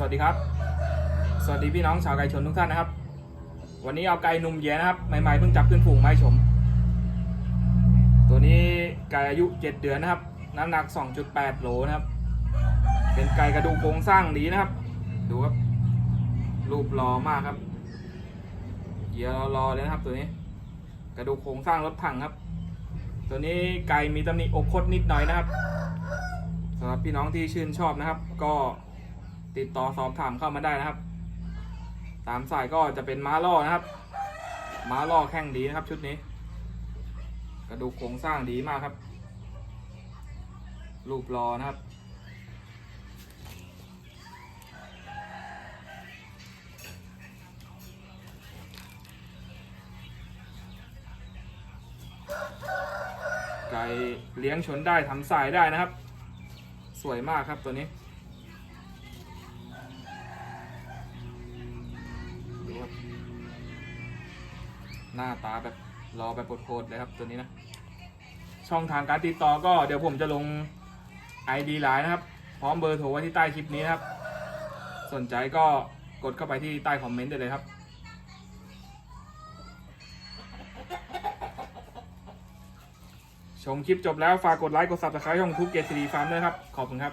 สวัสดีครับ สวัสดีพี่น้องชาวไก่ชนทุกท่านนะครับ วันนี้เอาไก่หนุ่มแย่นะครับใหม่ๆเพิ่งจับขึ้นฝูงมาให้ชม ตัวนี้ไก่อายุ 7 เดือนนะครับ น้ำหนัก 2.8 โลนะครับ เป็นไก่กระดูกโครงสร้างดีนะครับ ดูครับ รูปรอมากครับเหยียรอเลยนะครับตัวนี้ กระดูกโครงสร้างรถถังครับ ตัวนี้ไก่มีตำหนิอกคดนิดหน่อยนะครับสำหรับพี่น้องที่ชื่นชอบนะครับ ก็ ติดต่อสอบถามเข้ามาได้นะครับ ตามสายก็จะเป็นม้าล่อนะครับ ม้าล่อแข้งดีนะครับชุดนี้ กระดูกโครงสร้างดีมากครับ รูปรอนะครับ ไก่เลี้ยงชนได้ทำสายได้นะครับ สวยมากครับตัวนี้ หน้าตาแบบรอแบบโคตรเลยครับตัวนี้นะ ช่องทางการติดต่อก็เดี๋ยวผมจะลง ID ไลน์นะครับ พร้อมเบอร์โทรไว้ที่ใต้คลิปนี้นะครับ สนใจก็กดเข้าไปที่ใต้คอมเมนต์ได้เลยครับ ชมคลิปจบแล้วฝากกดไลค์กด subscribe ช่องทุกเกตทีดีฟาร์มด้วยครับ ขอบคุณครับ